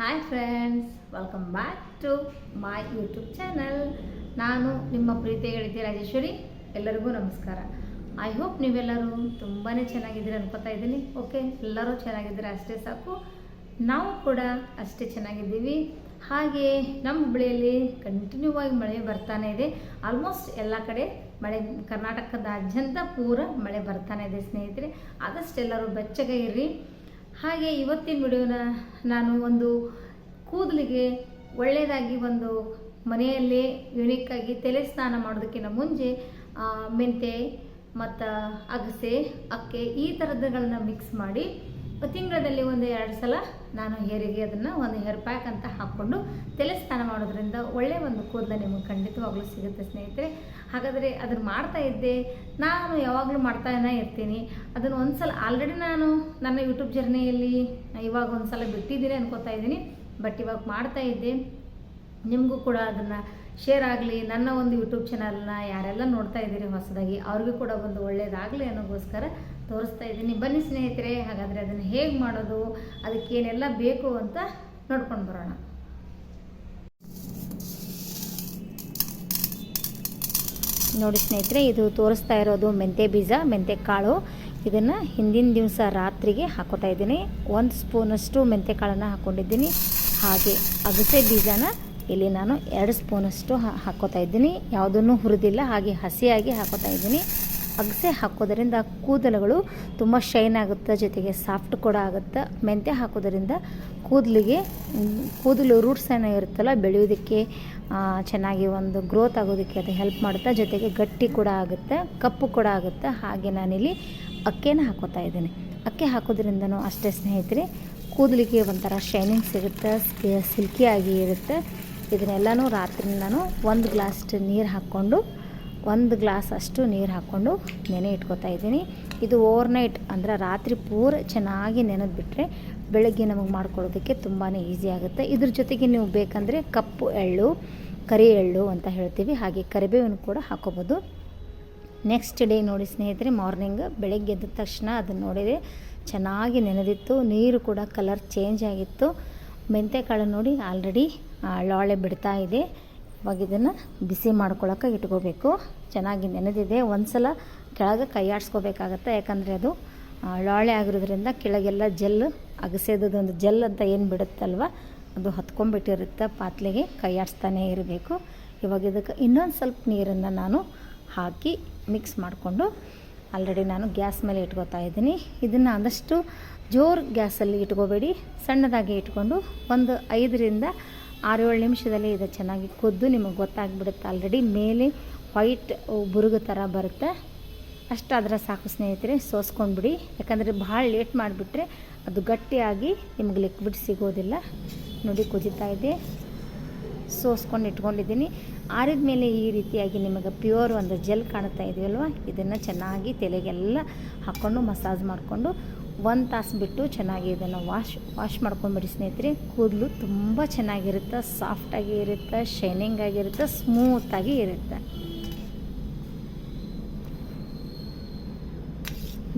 Hi friends welcome back to my YouTube channel ನಾನು ನಿಮ್ಮ ಪ್ರೀತಿ ಗೆಳತಿ ರಾಜೇಶ್ವರಿ, ಎಲ್ಲರಿಗೂ ನಮಸ್ಕಾರ. ಐ ಹೋಪ್ ನೀವೆಲ್ಲರೂ ತುಂಬಾ ಚೆನ್ನಾಗಿದ್ದೀರಿ ಅನ್ಕೋತಾ ಇದ್ದೀನಿ. ಓಕೆ ಎಲ್ಲರೂ ಚೆನ್ನಾಗಿದ್ದೀರ ಅಷ್ಟೇ ಸಾಕು. ನಾವು ಕೂಡ ಅಷ್ಟೇ ಚೆನ್ನಾಗಿದ್ದೀವಿ. ಹಾಗೆ ನಮ್ಮ ಹುಬ್ಬಳ್ಳಿಯಲ್ಲಿ ಕಂಟಿನ್ಯೂ ಆಗಿ ಮಳೆ ಬರ್ತಾನೆ ಇದೆ. ಆಲ್ಮೋಸ್ಟ್ ಎಲ್ಲ ಕಡೆ ಮಳೆ, ಕರ್ನಾಟಕದಾದ್ಯಂತ ಪೂರ ಮಳೆ ಬರ್ತಾನೆ ಇದೆ ಸ್ನೇಹಿತರೆ. ಆದಷ್ಟೆಲ್ಲರೂ ಬೆಚ್ಚಗೆ ಇರ್ರಿ. ಹಾಗೆ ಇವತ್ತಿನ ವಿಡಿಯೋನ ನಾನು ಒಂದು ಕೂದಲಿಗೆ ಒಳ್ಳೆಯದಾಗಿ ಒಂದು ಮನೆಯಲ್ಲೇ ಯುನಿಕ್ಕಾಗಿ ತಲೆ ಸ್ನಾನ ಮಾಡೋದಕ್ಕಿಂತ ಮುಂಚೆ ಮೆಂತೆ ಮತ್ತು ಅಗಸೆ, ಅಕ್ಕೆ ಈ ಥರದ್ದುಗಳನ್ನ ಮಿಕ್ಸ್ ಮಾಡಿ ತಿಂಗಳಲ್ಲಿ ಒಂದು ಎರಡು ಸಲ ನಾನು ಹೇರಿಗೆ ಅದನ್ನು ಒಂದು ಹೇರ್ ಪ್ಯಾಕ್ ಅಂತ ಹಾಕ್ಕೊಂಡು ತಲೆ ಸ್ನಾನ ಮಾಡೋದ್ರಿಂದ ಒಳ್ಳೆಯ ಒಂದು ಕೂದಲ ನಿಮಗೆ ಖಂಡಿತವಾಗ್ಲೂ ಸಿಗುತ್ತೆ ಸ್ನೇಹಿತರೆ. ಹಾಗಾದರೆ ಅದನ್ನು ಮಾಡ್ತಾ ಇದ್ದೆ. ನಾನು ಯಾವಾಗಲೂ ಮಾಡ್ತಾನೇ ಇರ್ತೀನಿ. ಅದನ್ನು ಒಂದು ಸಲ ಆಲ್ರೆಡಿ ನಾನು ನನ್ನ ಯೂಟ್ಯೂಬ್ ಜರ್ನಿಯಲ್ಲಿ ಇವಾಗ ಒಂದು ಸಲ ಬಿಟ್ಟಿದ್ದೀನಿ ಅನ್ಕೋತಾ ಇದ್ದೀನಿ. ಬಟ್ ಇವಾಗ ಮಾಡ್ತಾ ಇದ್ದೆ. ನಿಮಗೂ ಕೂಡ ಅದನ್ನು ಶೇರ್ ಆಗಲಿ, ನನ್ನ ಒಂದು ಯೂಟ್ಯೂಬ್ ಚಾನಲ್ನ ಯಾರೆಲ್ಲ ನೋಡ್ತಾ ಇದ್ದೀರಿ ಹೊಸದಾಗಿ, ಅವ್ರಿಗೂ ಕೂಡ ಒಂದು ಒಳ್ಳೆಯದಾಗಲಿ ಅನ್ನೋಗೋಸ್ಕರ ತೋರಿಸ್ತಾ ಇದ್ದೀನಿ. ಬನ್ನಿ ಸ್ನೇಹಿತರೆ, ಹಾಗಾದರೆ ಅದನ್ನು ಹೇಗೆ ಮಾಡೋದು ಅದಕ್ಕೇನೆಲ್ಲ ಬೇಕು ಅಂತ ನೋಡ್ಕೊಂಡು ಬರೋಣ. ನೋಡಿ ಸ್ನೇಹಿತರೆ, ಇದು ತೋರಿಸ್ತಾ ಇರೋದು ಮೆಂತೆ ಬೀಜ, ಮೆಂತೆ ಕಾಳು. ಇದನ್ನು ಹಿಂದಿನ ದಿವಸ ರಾತ್ರಿಗೆ ಹಾಕೋತಾ ಇದ್ದೀನಿ. ಒಂದು ಸ್ಪೂನಷ್ಟು ಮೆಂತೆ ಕಾಳನ್ನು ಹಾಕ್ಕೊಂಡಿದ್ದೀನಿ ಹಾಗೆ ಅಗಸೆ ಬೀಜನ ಇಲ್ಲಿ ನಾನು ಎರಡು ಸ್ಪೂನಷ್ಟು ಹಾಕೋತಾ ಇದ್ದೀನಿ. ಯಾವುದನ್ನು ಹುರಿದಿಲ್ಲ, ಹಾಗೆ ಹಸಿಯಾಗಿ ಹಾಕೋತಾ ಇದ್ದೀನಿ. ಅಗಸೆ ಹಾಕೋದರಿಂದ ಕೂದಲುಗಳು ತುಂಬ ಶೈನ್ ಆಗುತ್ತೆ, ಜೊತೆಗೆ ಸಾಫ್ಟ್ ಕೂಡ ಆಗುತ್ತೆ. ಮೆಂತ್ಯ ಹಾಕೋದರಿಂದ ಕೂದಲಿಗೆ, ಕೂದಲು ರೂಟ್ಸ್ ಏನೋ ಇರುತ್ತಲ್ಲ ಬೆಳೆಯೋದಕ್ಕೆ ಚೆನ್ನಾಗಿ ಒಂದು ಗ್ರೋತ್ ಆಗೋದಕ್ಕೆ ಅದು ಹೆಲ್ಪ್ ಮಾಡುತ್ತೆ, ಜೊತೆಗೆ ಗಟ್ಟಿ ಕೂಡ ಆಗುತ್ತೆ, ಕಪ್ಪು ಕೂಡ ಆಗುತ್ತೆ. ಹಾಗೆ ನಾನಿಲ್ಲಿ ಅಕ್ಕಿನ ಹಾಕೋತಾ ಇದ್ದೀನಿ. ಅಕ್ಕಿ ಹಾಕೋದ್ರಿಂದನೂ ಅಷ್ಟೇ ಸ್ನೇಹಿತರೆ, ಕೂದಲಿಗೆ ಒಂಥರ ಶೈನಿಂಗ್ ಸಿಗುತ್ತೆ ಸಿಲ್ಕಿಯಾಗಿ ಇರುತ್ತೆ. ಇದನ್ನೆಲ್ಲನೂ ರಾತ್ರಿ ನಾನು ಒಂದು ಗ್ಲಾಸ್ ನೀರು ಹಾಕ್ಕೊಂಡು, ಒಂದು ಗ್ಲಾಸ್ ಅಷ್ಟು ನೀರು ಹಾಕ್ಕೊಂಡು ನೆನೆ ಇಟ್ಕೊತಾ ಇದ್ದೀನಿ. ಇದು ಓವರ್ನೈಟ್ ಅಂದರೆ ರಾತ್ರಿ ಪೂರ ಚೆನ್ನಾಗಿ ನೆನೆದು ಬಿಟ್ಟರೆ ಬೆಳಗ್ಗೆ ನಮಗೆ ಮಾಡ್ಕೊಳ್ಳೋದಕ್ಕೆ ತುಂಬಾ ಈಸಿ ಆಗುತ್ತೆ. ಇದ್ರ ಜೊತೆಗೆ ನೀವು ಬೇಕಂದರೆ ಕಪ್ಪು ಎಳ್ಳು, ಕರಿ ಎಳ್ಳು ಅಂತ ಹೇಳ್ತೀವಿ. ಹಾಗೆ ಕರಿಬೇವನ್ನು ಕೂಡ ಹಾಕೋಬೋದು. ನೆಕ್ಸ್ಟ್ ಡೇ ನೋಡಿ ಸ್ನೇಹಿತರೆ ಮಾರ್ನಿಂಗ್ ಬೆಳಗ್ಗೆ ಎದ್ದ ತಕ್ಷಣ ಅದನ್ನು ನೋಡಿದೆ. ಚೆನ್ನಾಗಿ ನೆನೆದಿತ್ತು. ನೀರು ಕೂಡ ಕಲರ್ ಚೇಂಜ್ ಆಗಿತ್ತು. ಮೆಂತೆಕಾಳು ನೋಡಿ ಆಲ್ರೆಡಿ ಲೋಳೆ ಬಿಡ್ತಾ ಇದೆ. ಇವಾಗ ಇದನ್ನು ಬಿಸಿ ಮಾಡ್ಕೊಳಕ್ಕೆ ಇಟ್ಕೋಬೇಕು. ಚೆನ್ನಾಗಿ ನೆನೆದಿದೆ. ಒಂದು ಸಲ ಕೆಳಗೆ ಕೈ ಆಡಿಸ್ಕೋಬೇಕಾಗತ್ತೆ. ಯಾಕಂದರೆ ಅದು ಲಾಳೆ ಆಗಿರೋದ್ರಿಂದ ಕೆಳಗೆಲ್ಲ ಜೆಲ್ ಅಗಸೆದೊಂದು ಜೆಲ್ ಅಂತ ಏನು ಬಿಡುತ್ತಲ್ವ? ಅದು ಹತ್ಕೊಂಡ್ಬಿಟ್ಟಿರುತ್ತೆ. ಪಾತ್ಲೆಗೆ ಕೈ ಆಡಿಸ್ತಾನೇ ಇರಬೇಕು. ಇವಾಗ ಇದಕ್ಕೆ ಇನ್ನೊಂದು ಸ್ವಲ್ಪ ನೀರನ್ನು ನಾನು ಹಾಕಿ ಮಿಕ್ಸ್ ಮಾಡಿಕೊಂಡು ಆಲ್ರೆಡಿ ನಾನು ಗ್ಯಾಸ್ ಮೇಲೆ ಇಟ್ಕೋತಾ ಇದ್ದೀನಿ. ಇದನ್ನು ಆದಷ್ಟು ಜೋರು ಗ್ಯಾಸಲ್ಲಿ ಇಟ್ಕೋಬೇಡಿ. ಸಣ್ಣದಾಗಿ ಇಟ್ಕೊಂಡು ಒಂದು ಐದರಿಂದ ಆರು ಏಳು ನಿಮಿಷದಲ್ಲಿ ಇದು ಚೆನ್ನಾಗಿ ಕುದ್ದು ನಿಮಗೆ ಗೊತ್ತಾಗ್ಬಿಡುತ್ತೆ ಆಲ್ರೆಡಿ ಮೇಲೆ ವೈಟ್ ಬುರುಗು ಥರ ಬರುತ್ತೆ. ಅಷ್ಟಾದರೆ ಸಾಕು ಸ್ನೇಹಿತರೆ, ಸೋಸ್ಕೊಂಡ್ಬಿಡಿ. ಯಾಕಂದರೆ ಭಾಳ ಲೇಟ್ ಮಾಡಿಬಿಟ್ರೆ ಅದು ಗಟ್ಟಿಯಾಗಿ ನಿಮಗೆ ಲಿಕ್ವಿಡ್ ಸಿಗೋದಿಲ್ಲ. ನೋಡಿ ಕುದಿತಾ ಇದೆ. ಸೋಸ್ಕೊಂಡು ಇಟ್ಕೊಂಡಿದ್ದೀನಿ. ಆರಿದ ಮೇಲೆ ಈ ರೀತಿಯಾಗಿ ನಿಮಗೆ ಪ್ಯೂರ್ ಒಂದು ಜೆಲ್ ಕಾಣ್ತಾ ಇದೆಯಲ್ವ? ಇದನ್ನು ಚೆನ್ನಾಗಿ ತಲೆಗೆಲ್ಲ ಹಾಕ್ಕೊಂಡು ಮಸಾಜ್ ಮಾಡಿಕೊಂಡು ಒಂದು ತಾಸು ಬಿಟ್ಟು ಚೆನ್ನಾಗಿ ಇದನ್ನು ವಾಶ್ ವಾಶ್ ಮಾಡ್ಕೊಂಬಿಡಿ ಸ್ನೇಹಿತರೆ. ಕೂದಲು ತುಂಬ ಚೆನ್ನಾಗಿರುತ್ತೆ ಸಾಫ್ಟಾಗಿ ಇರುತ್ತೆ ಶೈನಿಂಗ್ ಆಗಿರುತ್ತೆ ಸ್ಮೂತಾಗಿ ಇರುತ್ತೆ.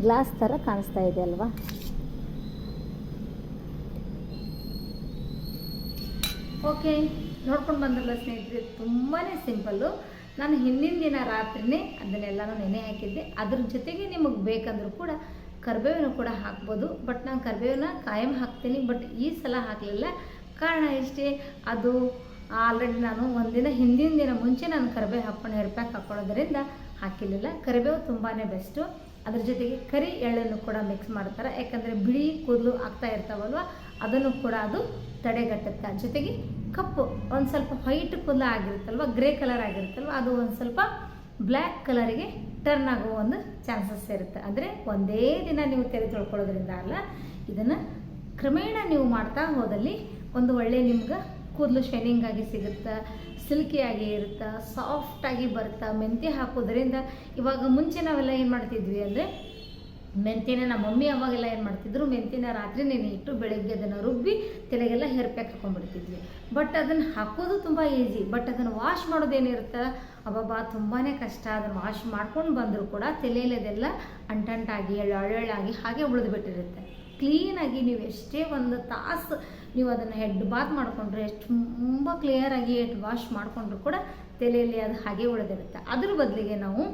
ಗ್ಲಾಸ್ ಥರ ಕಾಣಿಸ್ತಾ ಇದೆ ಅಲ್ವಾ? ಓಕೆ ನೋಡ್ಕೊಂಡು ಬಂದ್ರಲ್ಲ ಸ್ನೇಹಿತರೆ ತುಂಬಾ ಸಿಂಪಲ್ಲು ನಾನು ಹಿಂದಿನ ದಿನ ರಾತ್ರಿನೇ ಅದನ್ನೆಲ್ಲನೂ ನೆನೆ ಹಾಕಿದ್ದೆ. ಅದ್ರ ಜೊತೆಗೆ ನಿಮಗೆ ಬೇಕಂದ್ರೂ ಕೂಡ ಕರಿಬೇವಿನ ಕೂಡ ಹಾಕ್ಬೋದು. ಬಟ್ ನಾನು ಕರಿಬೇವನ್ನ ಕಾಯಂ ಹಾಕ್ತೀನಿ. ಬಟ್ ಈ ಸಲ ಹಾಕಲಿಲ್ಲ. ಕಾರಣ ಇಷ್ಟೇ ಅದು ಆಲ್ರೆಡಿ ನಾನು ಒಂದಿನ ಹಿಂದಿನ ದಿನ ಮುಂಚೆ ನಾನು ಕರಿಬೇವು ಹಾಕ್ಕೊಂಡು ಹೇರ್ ಪ್ಯಾಕ್ ಹಾಕ್ಕೊಳ್ಳೋದ್ರಿಂದ ಹಾಕಿರಲಿಲ್ಲ. ಕರಿಬೇವು ತುಂಬಾ ಬೆಸ್ಟು ಅದ್ರ ಜೊತೆಗೆ ಕರಿ ಎಳ್ಳನ್ನು ಕೂಡ ಮಿಕ್ಸ್ ಮಾಡ್ತಾರೆ. ಯಾಕಂದರೆ ಬಿಳಿ ಕೂದಲು ಆಗ್ತಾ ಇರ್ತಾವಲ್ವ? ಅದನ್ನು ಕೂಡ ಅದು ತಡೆಗಟ್ಟುತ್ತೆ. ಜೊತೆಗೆ ಕಪ್ಪು ಒಂದು ಸ್ವಲ್ಪ ವೈಟ್ ಕೂದಲು ಆಗಿರುತ್ತಲ್ವ? Grey colour ಆಗಿರುತ್ತಲ್ವ? ಅದು ಒಂದು ಸ್ವಲ್ಪ ಬ್ಲ್ಯಾಕ್ ಕಲರಿಗೆ ಟರ್ನ್ ಆಗೋ ಒಂದು ಚಾನ್ಸಸ್ ಇರುತ್ತೆ. ಅಂದರೆ ಒಂದೇ ದಿನ ನೀವು ತೆರೆ ತೊಳ್ಕೊಳ್ಳೋದ್ರಿಂದ ಅಲ್ಲ, ಇದನ್ನು ಕ್ರಮೇಣ ನೀವು ಮಾಡ್ತಾ ಹೋದಲ್ಲಿ ಒಂದು ಒಳ್ಳೆ ನಿಮ್ಗೆ ಕೂದಲು ಶೈನಿಂಗ್ ಆಗಿ ಸಿಗುತ್ತೆ ಸಿಲ್ಕಿಯಾಗಿ ಇರುತ್ತೆ ಸಾಫ್ಟಾಗಿ ಬರುತ್ತಾ, ಮೆಂತ್ಯ ಹಾಕೋದ್ರಿಂದ ಇವಾಗ ಮುಂಚೆ ನಾವೆಲ್ಲ ಏನು ಮಾಡ್ತಿದ್ವಿ ಅಂದರೆ ಮೆಂತ್ಯನ ನಮ್ಮ ಮಮ್ಮಿ ಅವಾಗೆಲ್ಲ ಏನು ಮಾಡ್ತಿದ್ರು ಮೆಂತ್ಯನ ರಾತ್ರಿ ನೆನೆ ಇಟ್ಟು ಬೆಳಗ್ಗೆ ಅದನ್ನು ರುಬ್ಬಿ ತಲೆಗೆಲ್ಲ ಹೇರ್ ಪ್ಯಾಕ್ ಹಾಕೊಂಡ್ಬಿಡ್ತಿದ್ವಿ. ಬಟ್ ಅದನ್ನು ಹಾಕೋದು ತುಂಬ ಈಸಿ ಬಟ್ ಅದನ್ನು ವಾಶ್ ಮಾಡೋದೇನಿರುತ್ತೆ ಅಬ್ಬಬ್ಬಾ ತುಂಬಾ ಕಷ್ಟ. ಅದನ್ನು ವಾಶ್ ಮಾಡ್ಕೊಂಡು ಬಂದರೂ ಕೂಡ ತಲೆಯಲ್ಲಿ ಅದೆಲ್ಲ ಅಂಟಂಟಾಗಿ ಎಳ್ಳೊಳ್ಳಾಗಿ ಹಾಗೆ ಉಳಿದು ಬಿಟ್ಟಿರುತ್ತೆ ಕ್ಲೀನಾಗಿ ನೀವು ಎಷ್ಟೇ ಒಂದು ತಾಸು ನೀವು ಅದನ್ನು ಹೆಡ್ ಬಾತ್ ಮಾಡಿಕೊಂಡ್ರೆ ಎಷ್ಟು ತುಂಬ ಕ್ಲಿಯರಾಗಿ ವಾಶ್ ಮಾಡಿಕೊಂಡ್ರು ಕೂಡ ತಲೆಯಲ್ಲಿ ಅದು ಹಾಗೆ ಉಳಿದಿರುತ್ತೆ. ಅದ್ರ ಬದಲಿಗೆ ನಾವು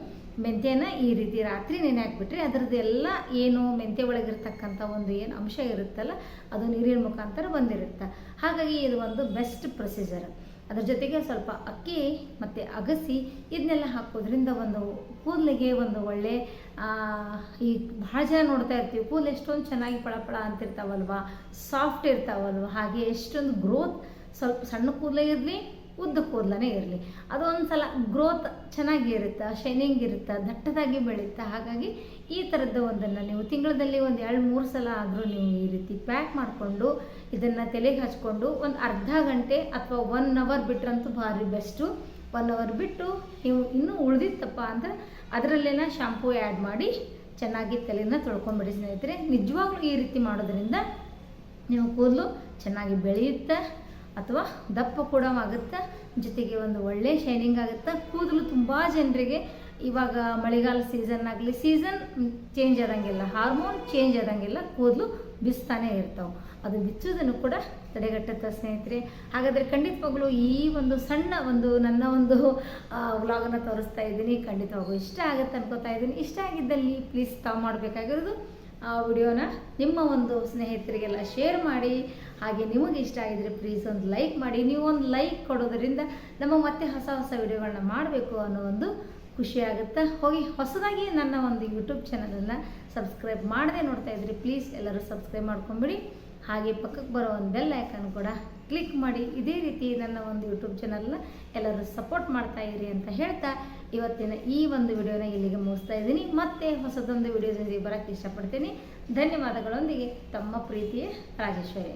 ಮೆಂತ್ಯನ ಈ ರೀತಿ ರಾತ್ರಿ ನೆನೆ ಹಾಕ್ಬಿಟ್ರೆ ಅದರದ್ದು ಎಲ್ಲ ಏನು ಮೆಂತ್ಯ ಒಳಗಿರ್ತಕ್ಕಂಥ ಒಂದು ಏನು ಅಂಶ ಇರುತ್ತಲ್ಲ, ಅದು ನೀರಿನ ಮುಖಾಂತರ ಬಂದಿರುತ್ತೆ. ಹಾಗಾಗಿ ಇದು ಒಂದು ಬೆಸ್ಟ್ ಪ್ರೊಸೀಜರ್ ಅದ್ರ ಜೊತೆಗೆ ಸ್ವಲ್ಪ ಅಕ್ಕಿ ಮತ್ತು ಅಗಸಿ ಇದನ್ನೆಲ್ಲ ಹಾಕೋದ್ರಿಂದ ಒಂದು ಕೂದಲಿಗೆ ಒಂದು ಒಳ್ಳೆ ಈ ಭಾಳ ಜನ ನೋಡ್ತಾ ಇರ್ತೀವಿ, ಕೂದಲು ಎಷ್ಟೊಂದು ಚೆನ್ನಾಗಿ ಪಳಪಳ ಅಂತಿರ್ತಾವಲ್ವ ಸಾಫ್ಟ್ ಇರ್ತಾವಲ್ವ, ಹಾಗೆ ಎಷ್ಟೊಂದು ಗ್ರೋತ್ ಸ್ವಲ್ಪ ಸಣ್ಣ ಕೂದಲೇ ಇರಲಿ ಉದ್ದ ಕೂದಲನೇ ಇರಲಿ. ಅದು ಒಂದು ಸಲ ಗ್ರೋತ್ ಚೆನ್ನಾಗಿ ಇರುತ್ತೆ ಶೈನಿಂಗ್ ಇರುತ್ತೆ ದಟ್ಟದಾಗಿ ಬೆಳೆಯುತ್ತೆ. ಹಾಗಾಗಿ ಈ ಥರದ್ದು ಒಂದನ್ನು ನೀವು ತಿಂಗಳಲ್ಲಿ ಒಂದು ಎರಡು, ಮೂರು ಸಲ ಆದರೂ ನೀವು ಈ ರೀತಿ ಪ್ಯಾಕ್ ಮಾಡಿಕೊಂಡು ಇದನ್ನು ತಲೆಗೆ ಹಚ್ಕೊಂಡು ಒಂದು ಅರ್ಧ ಗಂಟೆ ಅಥವಾ ಒನ್ ಅವರ್ ಬಿಟ್ರಂತೂ ಭಾರಿ ಬೆಸ್ಟು ಒನ್ ಅವರ್ ಬಿಟ್ಟು ನೀವು ಇನ್ನೂ ಉಳಿದಿತ್ತಪ್ಪ ಅಂದರೆ ಅದರಲ್ಲೇನ ಶಾಂಪೂ ಆ್ಯಡ್ ಮಾಡಿ ಚೆನ್ನಾಗಿ ತಲೆನ ತೊಳ್ಕೊಂಬಿಡಿ ಸ್ನೇಹಿತರೆ. ನಿಜವಾಗ್ಲೂ ಈ ರೀತಿ ಮಾಡೋದ್ರಿಂದ ನೀವು ಕೂದಲು ಚೆನ್ನಾಗಿ ಬೆಳೆಯುತ್ತೆ. ಅಥವಾ ದಪ್ಪ ಕೂಡ ಆಗುತ್ತೆ. ಜೊತೆಗೆ ಒಂದು ಒಳ್ಳೆ ಶೈನಿಂಗ್ ಆಗುತ್ತೆ. ಕೂದಲು ತುಂಬ ಜನರಿಗೆ ಇವಾಗ ಮಳೆಗಾಲ ಸೀಸನ್ ಆಗಲಿ ಸೀಸನ್ ಚೇಂಜ್ ಆದಂಗಿಲ್ಲ ಹಾರ್ಮೋನ್ ಚೇಂಜ್ ಆದಂಗಿಲ್ಲ ಕೂದಲು ಬಿಸ್ತಾನೆ ಇರ್ತಾವೆ. ಅದು ಬಿಚ್ಚೋದನ್ನು ಕೂಡ ತಡೆಗಟ್ಟುತ್ತೆ ಸ್ನೇಹಿತರೆ. ಹಾಗಾದರೆ ಖಂಡಿತವಾಗ್ಲೂ ಈ ಒಂದು ಸಣ್ಣ ಒಂದು ನನ್ನ ಒಂದು ವ್ಲಾಗನ್ನು ತೋರಿಸ್ತಾ ಇದ್ದೀನಿ. ಖಂಡಿತವಾಗೂ ಇಷ್ಟ ಆಗುತ್ತೆ ಅನ್ಕೋತಾ ಇದ್ದೀನಿ. ಇಷ್ಟ ಆಗಿದ್ದಲ್ಲಿ ಪ್ಲೀಸ್ ತಾವು ಮಾಡಬೇಕಾಗಿರೋದು. ಆ ವಿಡಿಯೋನ ನಿಮ್ಮ ಒಂದು ಸ್ನೇಹಿತರಿಗೆಲ್ಲ ಶೇರ್ ಮಾಡಿ, ಹಾಗೆ ನಿಮಗೆ ಇಷ್ಟ ಆಗಿದ್ರೆ ಪ್ಲೀಸ್ ಒಂದು ಲೈಕ್ ಮಾಡಿ. ನೀವು ಒಂದು ಲೈಕ್ ಕೊಡೋದರಿಂದ ನಮ್ಮ ಮತ್ತೆ ಹೊಸ ಹೊಸ ವಿಡಿಯೋಗಳನ್ನ ಮಾಡಬೇಕು ಅನ್ನೋ ಒಂದು ಖುಷಿ ಆಗುತ್ತೆ. ಹೋಗಿ ಹೊಸದಾಗಿ ನನ್ನ ಒಂದು ಯೂಟ್ಯೂಬ್ ಚಾನಲನ್ನು ಸಬ್ಸ್ಕ್ರೈಬ್ ಮಾಡದೆ ನೋಡ್ತಾ ಇದ್ರಿ ಪ್ಲೀಸ್ ಎಲ್ಲರೂ ಸಬ್ಸ್ಕ್ರೈಬ್ ಮಾಡ್ಕೊಂಬಿಡಿ. ಹಾಗೆ ಪಕ್ಕಕ್ಕೆ ಬರೋ ಒಂದು ಬೆಲ್ ಐಕನ್ ಕೂಡ ಕ್ಲಿಕ್ ಮಾಡಿ ಇದೇ ರೀತಿ ನನ್ನ ಒಂದು ಯೂಟ್ಯೂಬ್ ಚಾನಲ್ನ ಎಲ್ಲರೂ ಸಪೋರ್ಟ್ ಮಾಡ್ತಾ ಇರಿ ಅಂತ ಹೇಳ್ತಾ ಇವತ್ತಿನ ಈ ಒಂದು ವಿಡಿಯೋನ ಇಲ್ಲಿಗೆ ಮುಗಿಸ್ತಾ ಇದ್ದೀನಿ. ಮತ್ತೆ ಹೊಸದೊಂದು ವಿಡಿಯೋದೊಂದಿಗೆ ಬರೋಕ್ಕೆ ಇಷ್ಟಪಡ್ತೀನಿ. ಧನ್ಯವಾದಗಳೊಂದಿಗೆ ತಮ್ಮ ಪ್ರೀತಿಯ ರಾಜೇಶ್ವರಿ.